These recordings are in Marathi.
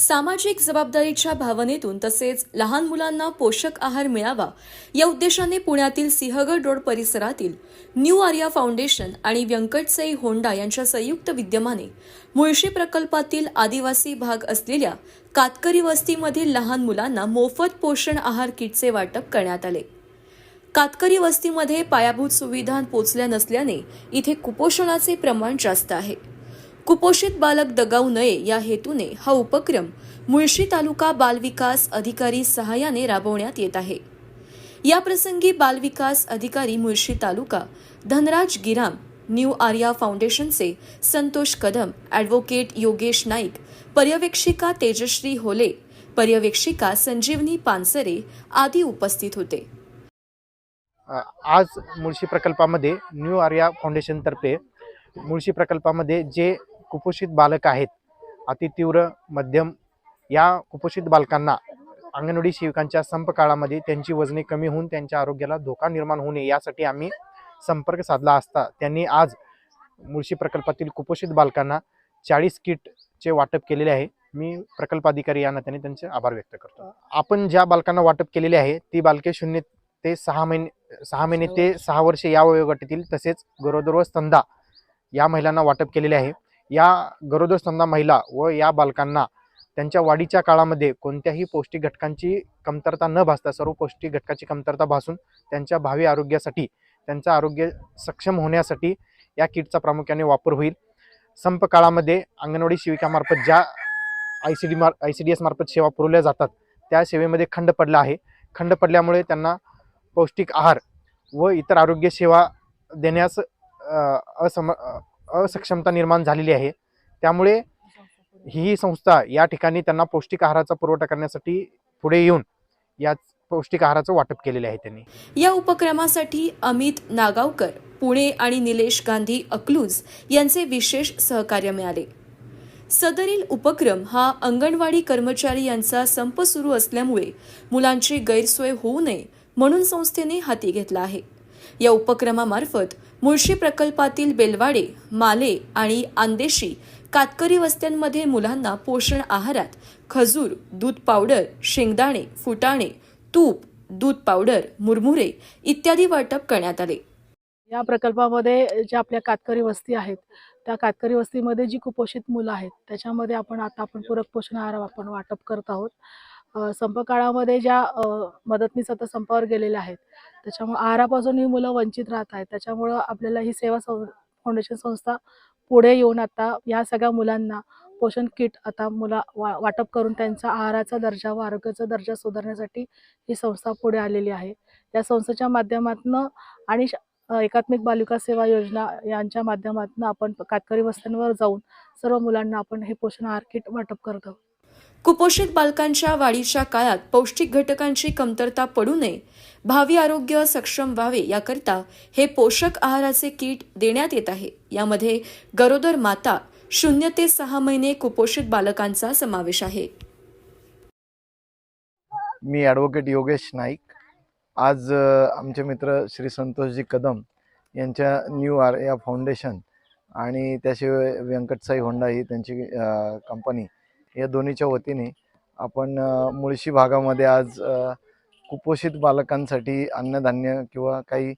सामाजिक जबाबदारीच्या भावनेतून तसेच लहान मुलांना पोषक आहार मिळावा या उद्देशाने पुण्यातील सिंहगड रोड परिसरातील न्यू आर्या फाउंडेशन आणि व्यंकटसई होंडा यांच्या संयुक्त विद्यमाने मुळशी प्रकल्पातील आदिवासी भाग असलेल्या कातकरी वस्तीमधील लहान मुलांना मोफत पोषण आहार किटचे वाटप करण्यात आले. कातकरी वस्तीमध्ये पायाभूत सुविधा पोचल्या नसल्याने इथे कुपोषणाचे प्रमाण जास्त आहे. कुपोषित बालक दगावू नये या हेतूने हा उपक्रम मुळशी तालुका बालविकास अधिकारी सहाय्याने राबवण्यात येत आहे. या प्रसंगी बालविकास अधिकारी मुळशी तालुका धनराज गिराम न्यू आर्या फाउंडेशनचे संतोष कदम ॲडव्होकेट योगेश नाईक पर्यवेक्षिका तेजश्री होले पर्यवेक्षिका संजीवनी पानसरे आदी उपस्थित होते. आज मुळशी प्रकल्पामध्ये न्यू आर्या फाउंडेशनतर्फे मुळशी प्रकल्पामध्ये जे कुपोषित बालक आहेत. अतितीव्र मध्यम या कुपोषित बालकांना अंगणवाडी सेविकांच्या संप काळामध्ये त्यांची वजने कमी होऊन त्यांच्या आरोग्याला धोका निर्माण होऊ नये यासाठी आम्ही संपर्क साधला असता. त्यांनी आज मुळशी प्रकल्पातील कुपोषित बालकांना चाळीस किटचे वाटप केलेले आहे. मी प्रकल्प अधिकारी या नात्याने त्यांचे आभार व्यक्त करतो. आपण ज्या बालकांना वाटप केलेले आहे ती बालके शून्य ते सहा महिने सहा महिने ते सहा वर्षे या वयोगटातील तसेच गरोदर व स्तंदा या महिलांना वाटप केलेले आहे. या गरोदर स्तंदा महिला व या बालकांना त्यांच्या वाढीच्या काळामध्ये कोणत्याही पौष्टिक घटकांची कमतरता न भासता सर्व पौष्टिक घटकाची कमतरता भासून त्यांच्या भावी आरोग्यासाठी त्यांचं आरोग्य सक्षम होण्यासाठी या किटचा प्रामुख्याने वापर होईल. संप काळामध्ये अंगणवाडी सेविकामार्फत ज्या आय सी डी मार आय सी डी एस मार्फत सेवा पुरवल्या जातात त्या सेवेमध्ये खंड पडला आहे. खंड पडल्यामुळे त्यांना पौष्टिक आहार व इतर आरोग्य सेवा देण्यास असम असक्षमता निर्माण झालेली आहे. त्यामुळे ही संस्था या ठिकाणी त्यांना पौष्टिक आहाराचा पुरवठा करण्यासाठी पुढे येऊन या पौष्टिक आहाराचं वाटप केलेले आहे त्यांनी. या उपक्रमासाठी अमित नागावकर पुणे आणि निलेश गांधी अकलूज यांचे विशेष सहकार्य मिळाले. सदरील उपक्रम हा अंगणवाडी कर्मचारी यांचा संप सुरू असल्यामुळे मुलांची गैरसोय होऊ नये म्हणून संस्थेने हाती घेतला आहे. या उपक्रमामार्फत मुळशी प्रकल्पातील बेलवाडे माले आणि आंदेशी कातकरी वस्त्यांमध्ये मुलांना पोषण आहारात खजूर दूध पावडर शेंगदाणे फुटाणे तूप दूध पावडर मुरमुरे इत्यादी वाटप करण्यात आले. या प्रकल्पामध्ये ज्या आपल्या कातकरी वस्ती आहेत त्या कातकरी वस्तीमध्ये जी कुपोषित मुलं आहेत त्याच्यामध्ये आपण आता आपण पूरक पोषण आहार आपण वाटप करत आहोत. संप काळामध्ये ज्या मदतनीस आता संपावर गेलेल्या आहेत त्याच्यामुळे आहारापासून ही मुलं वंचित राहत आहेत. त्याच्यामुळं आपल्याला ही सेवा सं फाउंडेशन संस्था पुढे येऊन आता या सगळ्या मुलांना पोषण किट आता मुला वा वाटप करून त्यांचा आहाराचा दर्जा व आरोग्याचा दर्जा सुधारण्यासाठी ही संस्था पुढे आलेली आहे. या संस्थेच्या माध्यमातून आणि श- एकात्मिक बालिका सेवा योजना यांच्या माध्यमातून आपण कातकरी वस्त्यांवर जाऊन सर्व मुलांना आपण हे पोषण आहार किट वाटप करत आहोत. कुपोषित बालकांच्या वाढीच्या काळात पौष्टिक घटकांची कमतरता पडू नये भावी आरोग्य सक्षम व्हावे याकरता हे पोषक आहाराचे किट देण्यात येत आहे. यामध्ये गरोदर माता शून्य ते सहा महिने कुपोषित बालकांचा समावेश आहे. मी ॲडव्होकेट योगेश नाईक. आज आमचे मित्र श्री संतोषजी कदम यांच्या न्यू आर या फाउंडेशन आणि त्याशिवाय व्यंकटसाई होंडा ही त्यांची कंपनी या दोन्हीच्या वतीने आपण मुळशी भागामध्ये आज कुपोषित बालकांसाठी अन्नधान्य किंवा काही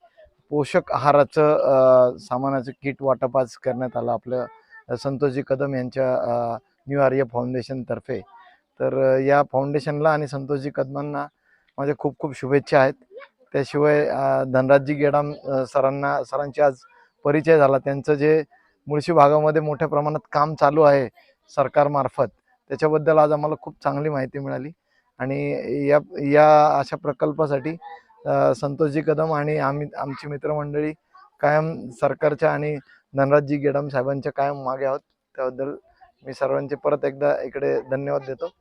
पोषक आहाराचं सामानाचं किट वाटप आज करण्यात आलं आपलं संतोषजी कदम यांच्या न्यू आर्य फाउंडेशनतर्फे तर या फाउंडेशनला आणि संतोषजी कदमांना माझ्या खूप खूप शुभेच्छा आहेत. त्याशिवाय धनराजजी गेडाम सरांना सरांची आज परिचय झाला. त्यांचं जे मुळशी भागामध्ये मोठ्या प्रमाणात काम चालू आहे सरकारमार्फत त्याच्याबद्दल आज आम्हाला खूप चांगली माहिती मिळाली. आणि या या अशा प्रकल्पासाठी संतोषजी कदम आणि आम्ही आमची मित्रमंडळी कायम सरकारच्या आणि धनराजजी गेडाम साहेबांच्या कायम मागे आहोत. त्याबद्दल मी सर्वांचे परत एकदा इकडे धन्यवाद देतो.